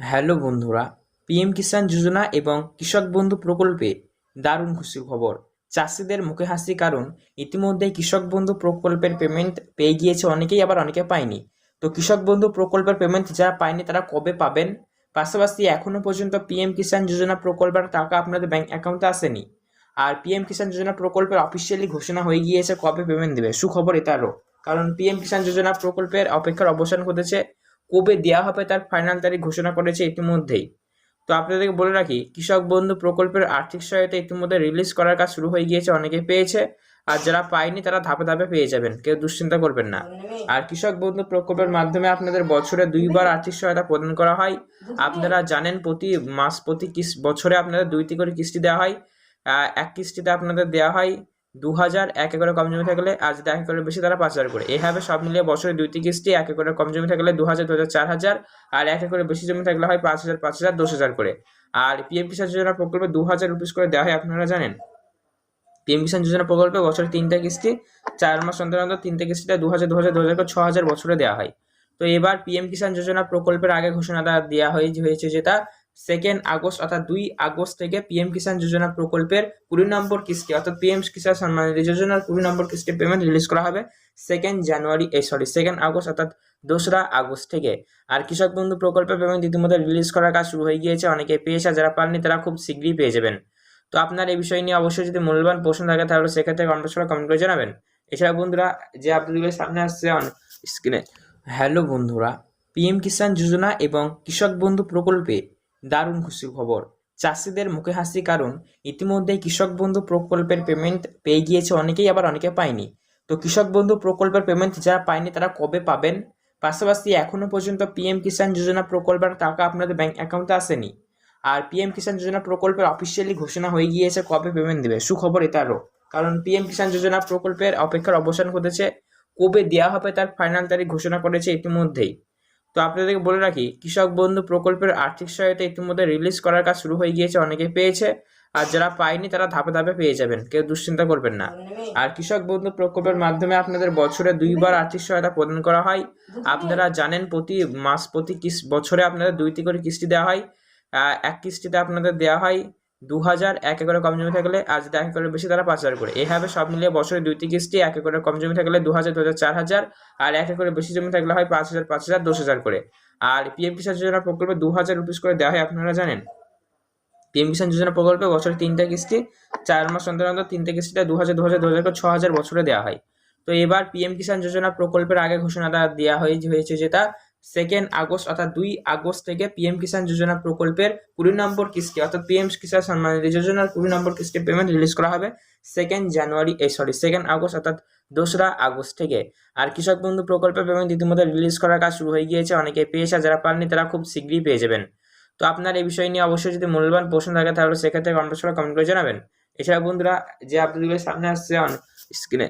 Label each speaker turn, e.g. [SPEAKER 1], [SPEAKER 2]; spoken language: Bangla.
[SPEAKER 1] হ্যালো বন্ধুরা, পিএম কিষাণ যোজনা এবং কৃষক বন্ধু প্রকল্পে দারুণ খুশির খবর। চাষিদের মুখে হাসি কারণ, ইতিমধ্যেই কৃষক বন্ধু প্রকল্পের পেমেন্ট পেয়ে গিয়েছে অনেকেই, আবার অনেকে পায়নি। তো কৃষক বন্ধু প্রকল্পের পেমেন্ট যারা পায়নি, তারা কবে পাবেন? পাশাপাশি এখনও পর্যন্ত পিএম কিষাণ যোজনা প্রকল্পের টাকা আপনাদের ব্যাংক অ্যাকাউন্টে আসেনি। আর পিএম কিষাণ যোজনা প্রকল্পের অফিসিয়ালি ঘোষণা হয়ে গিয়েছে কবে পেমেন্ট দেবে, সুখবর এটারও কারণ পিএম কিষাণ যোজনা প্রকল্পের অপেক্ষার অবসান ঘটেছে কবে দেওয়া হবে তার ফাইনাল তারিখ ঘোষণা করেছে ইতিমধ্যেই। তো আপনাদেরকে বলে রাখি, কৃষক বন্ধু প্রকল্পের আর্থিক সহায়তা ইতিমধ্যে রিলিজ করার কাজ শুরু হয়ে গিয়েছে অনেকে পেয়েছে। আর যারা পায়নি, তারা ধাপে ধাপে পেয়ে যাবেন, কেউ দুশ্চিন্তা করবেন না। আর কৃষক বন্ধু প্রকল্পের মাধ্যমে আপনাদের বছরে দুইবার আর্থিক সহায়তা প্রদান করা হয়। আপনারা জানেন, প্রতি মাস, প্রতি কিস, বছরে আপনাদের দুইটি করে কিস্তি দেওয়া হয়। এক কিস্তিতে আপনাদের দেওয়া হয় দু হাজার এক একরে কম জমি থাকলে আর এক একরের বেশি তারা পাঁচ হাজার করে। এইভাবে সব মিলিয়ে বছরে দুইটি কিস্তি, এক একরে কম জমি থাকলে দু হাজার দু হাজার চার হাজার, আর এক একরের বেশি জমি থাকলে হয় পাঁচ হাজার পাঁচ হাজার, দশ হাজার করে। আর পিএম কিষাণ যোজনা প্রকল্পে দু হাজার রুপিস করে দেওয়া হয়, আপনারা জানেন? পিএম কিষাণ যোজনা প্রকল্পে বছরে তিনটা কিস্তি, চার মাস অন্তর অন্তর তিনটে কিস্তিতে দু হাজার দু হাজার দু হাজার ছ হাজার বছরে দেওয়া হয়। তো এবার পিএম কিষাণ যোজনা প্রকল্পের আগে ঘোষণাটা দেওয়া হয়ে হয়েছে যেটা সেকেন্ড আগস্ট অর্থাৎ দুই আগস্ট থেকে পিএম কিষাণ যোজনা প্রকল্পের কুড়ি নম্বর কিস্তি, অর্থাৎ পিএম কিষাণ সম্মান যোজনার কুড়ি নম্বর কিস্তি পেমেন্ট রিলিজ করা হবে সেকেন্ড জানুয়ারি এই সরি সেকেন্ড আগস্ট অর্থাৎ দোসরা আগস্ট থেকে। আর কৃষক বন্ধু প্রকল্পের পেমেন্ট ইতিমধ্যে রিলিজ করার কাজ শুরু হয়ে গিয়েছে, অনেকে পেয়েছে যারা পাননি তারা খুব শীঘ্রই পেয়ে যাবেন। তো আপনার এই বিষয় নিয়ে অবশ্যই যদি মূল্যবান প্রশ্ন থাকে, তাহলে সেক্ষেত্রে কমেন্ট করে কমেন্ট করে জানাবেন। এছাড়া বন্ধুরা, যে আপডেটগুলো সামনে আসছে স্ক্রিনে হ্যালো বন্ধুরা পিএম কিষাণ যোজনা এবং কৃষক বন্ধু প্রকল্পে দারুণ খুশির খবর। চাষিদের মুখে হাসি কারণ, ইতিমধ্যেই কৃষক বন্ধু প্রকল্পের পেমেন্ট পেয়ে গিয়েছে অনেকেই, আবার অনেকে পায়নি। তো কৃষক বন্ধু প্রকল্পের পেমেন্ট যারা পায়নি তারা কবে পাবেন? পাশাপাশি এখনও পর্যন্ত পিএম কিষাণ যোজনা প্রকল্পের টাকা আপনাদের ব্যাংক অ্যাকাউন্টে আসেনি। আর পিএম কিষাণ যোজনা প্রকল্পের অফিসিয়ালি ঘোষণা হয়ে গিয়েছে কবে পেমেন্ট দেবে? সুখবর এটারও কারণ পিএম কিষাণ যোজনা প্রকল্পের অপেক্ষার অবসান ঘটেছে। কবে দেওয়া হবে তার ফাইনাল তারিখ ঘোষণা করেছে ইতিমধ্যেই। তো আপনাদেরকে বলে রাখি, কৃষক বন্ধু প্রকল্পের আর্থিক সহায়তা ইতিমধ্যে রিলিজ করার কাজ শুরু হয়ে গিয়েছে, অনেকে পেয়েছে। আর যারা পায়নি তারা ধাপে ধাপে পেয়ে যাবেন, কেউ দুশ্চিন্তা করবেন না। আর কৃষক বন্ধু প্রকল্পের মাধ্যমে আপনাদের বছরে দুইবার আর্থিক সহায়তা প্রদান করা হয়। আপনারা জানেন প্রতি মাস, প্রতি বছরে আপনাদের দুইটি করে কিস্তি দেওয়া হয়। এক কিস্তিতে আপনাদের দেওয়া হয় দু হাজার এক একরে কম জমি থাকলে আর যদি এক একরের বেশি তারা পাঁচ হাজার করে। এভাবে সব মিলিয়ে বছরে দুইটি কিস্তি, এক একরের কম জমি থাকলে দু হাজার দু হাজার চার হাজার আর এক একরের বেশি জমি থাকলে হয় পাঁচ হাজার পাঁচ হাজার, দশ হাজার করে। আর পিএম কিষাণ যোজনা প্রকল্পে দু হাজার রুপিস করে দেওয়া হয়, আপনারা জানেন? পিএম কিষাণ যোজনা প্রকল্পে বছরে তিনটা কিস্তি, চার মাস অন্তর অন্তর তিনটে কিস্তিতে দু হাজার দু হাজার দু হাজার করে ছ হাজার বছরে দেওয়া হয়। তো এবার পিএম কিষাণ যোজনা প্রকল্পের আগে ঘোষণাটা দেওয়া হয়ে হয়েছে যেটা সেকেন্ড আগস্ট অর্থাৎ দুই আগস্ট থেকে পিএম কিষাণ যোজনা প্রকল্পের কুড়ি নম্বর কিস্তি, অর্থাৎ পিএম কিষাণ সম্মান নিধি যোজনার কুড়ি নম্বর কিস্তি পেমেন্ট রিলিজ করা হবে সেকেন্ড জানুয়ারি এই সরি সেকেন্ড আগস্ট অর্থাৎ দোসরা আগস্ট থেকে। আর কৃষক বন্ধু প্রকল্পের পেমেন্ট ইতিমধ্যে রিলিজ করার কাজ শুরু হয়ে গিয়েছে, অনেকে পেয়েছে যারা পাননি তারা খুব শীঘ্রই পেয়ে যাবেন। তো আপনার এই বিষয় নিয়ে অবশ্যই যদি মূল্যবান প্রশ্ন থাকে, তাহলে সেক্ষেত্রে কমেন্ট করে জানাবেন। এছাড়া বন্ধুরা, যে আপডেটগুলো সামনে আসছে স্ক্রিনে